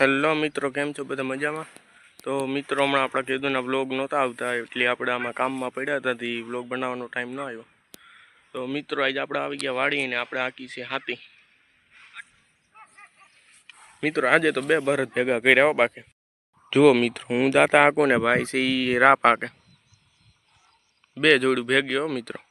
Hello મિત્રો, કેમ છો બધા મજામાં? તો મિત્રો, હમણાં આપણા કીધુંના વ્લોગ નહોતા આવતા, એટલે આપણે આમાં કામમાં પડ્યા હતા, તે વ્લોગ બનાવવાનો ટાઈમ ન આવ્યો. તો મિત્રો, આજે આપણે આવી ગયા વાળીને આપણે આકી છે હાથી. મિત્રો, આજે તો બે ભરત ભેગા કર્યા બાકી. જુઓ મિત્રો, હું જાતા આકું ને ભાઈ, છે એ રાપ પાકે. બે જોડું ભેગ્યો મિત્રો.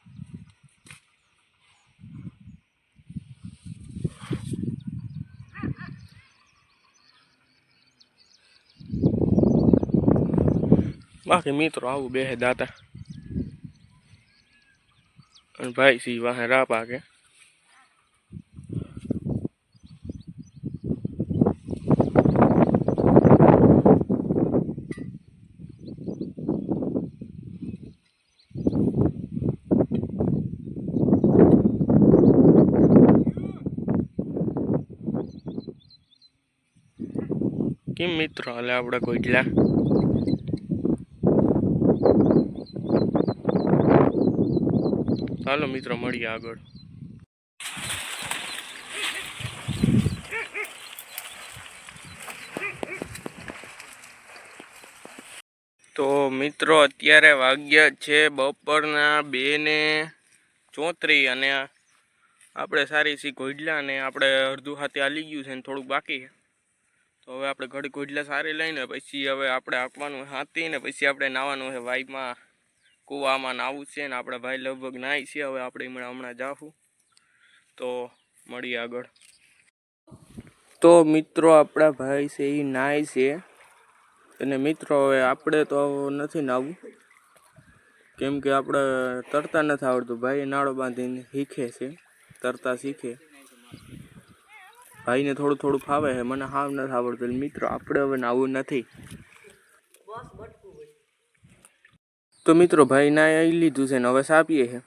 બાકી મિત્રો આવું બે દાતા અને ભાઈ સી વાહે રાપ આગે કેમ મિત્રો હાલે આપણે કોઈટલા ચાલો મિત્રો, મળીએ આગળ. તો મિત્રો, અત્યારે વાગ્યા છે બપોરના બે ને ચોત્રી અને આપણે સારી સી ઘોડલા અને આપણે અડધું હાથે હાલી ગયું છે ને થોડુંક બાકી તો હવે આપણે ઘડી ઘોડલા સારી લઈને પછી હવે આપણે આપવાનું હાથી ને પછી આપણે નાવાનું છે વાઈમાં. કૂવામાં નાવું છે ને આપણા ભાઈ લગભગ નાય છે, હવે આપણે હમણાં હમણાં જાશું તો મળીએ આગળ. તો મિત્રો, આપણા ભાઈ છે એ નાય છે. અને મિત્રો, હવે આપણે તો નથી નાવું કેમ કે આપણે તરતા નથી આવડતું. ભાઈ નાળો બાંધીને શીખે છે. તરતા શીખે. ભાઈને થોડું થોડું ફાવે છે. મને હાવ નથી આવડતું. મિત્રો, આપણે હવે નાવું નથી. તો મિત્રો ભાઈ ના એ લીધું છે ને હવે સાપીએ છે.